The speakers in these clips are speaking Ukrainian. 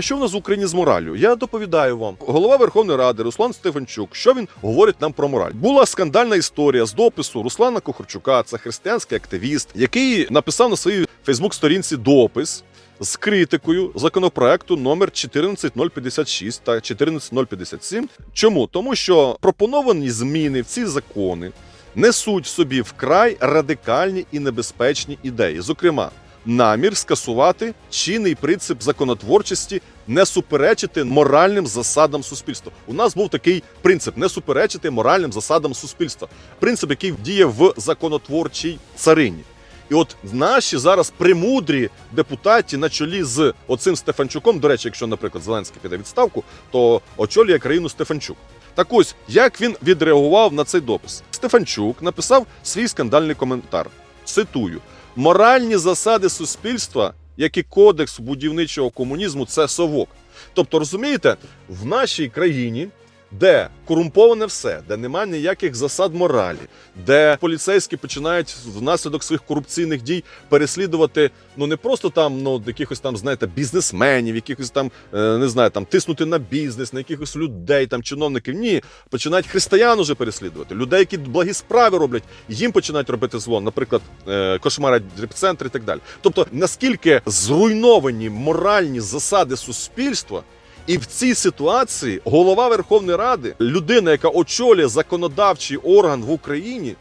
Що в нас в Україні з моралю? Я доповідаю вам. Голова Верховної Ради Руслан Стефанчук. Що він говорить нам про мораль? Була скандальна історія з допису Руслана Кохорчука, це християнський активіст, який написав на своїй Фейсбук-сторінці допис. З критикою законопроекту номер 14056 та 14057. Чому? Тому що пропоновані зміни в ці закони несуть собі вкрай радикальні і небезпечні ідеї. Зокрема, намір скасувати чинний принцип законотворчості не суперечити моральним засадам суспільства. У нас був такий принцип не суперечити моральним засадам суспільства. Принцип, який діє в законотворчій царині. І от наші зараз премудрі депутаті на чолі з оцим Стефанчуком. До речі, якщо, наприклад, Зеленський піде відставку, то очолює країну Стефанчук. Так ось, як він відреагував на цей допис? Стефанчук написав свій скандальний коментар. Цитую: моральні засади суспільства, як і кодекс будівничого комунізму, це совок. Тобто, розумієте, в нашій країні, де корумповане все, де немає ніяких засад моралі, де поліцейські починають внаслідок своїх корупційних дій переслідувати ну не просто там ну якихось там, знаєте, бізнесменів, якихось там е, не знаю, там тиснути на бізнес, на якихось людей, там чиновників. Ні, починають християн уже переслідувати. Людей, які благі справи роблять, їм починають робити зло, наприклад, е, кошмарять дрібцентри і так далі. Тобто, наскільки зруйновані моральні засади суспільства. І в цій ситуації голова Верховної Ради, людина, яка очолює законодавчий орган в Україні,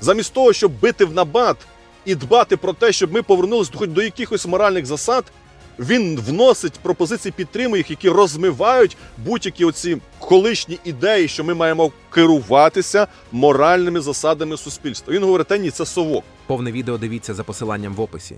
замість того, щоб бити в набат і дбати про те, щоб ми повернулися хоч до якихось моральних засад, він вносить пропозиції, підтримує їх, які розмивають будь-які оці колишні ідеї, що ми маємо керуватися моральними засадами суспільства. Він говорить, та ні, це совок. Повне відео дивіться за посиланням в описі.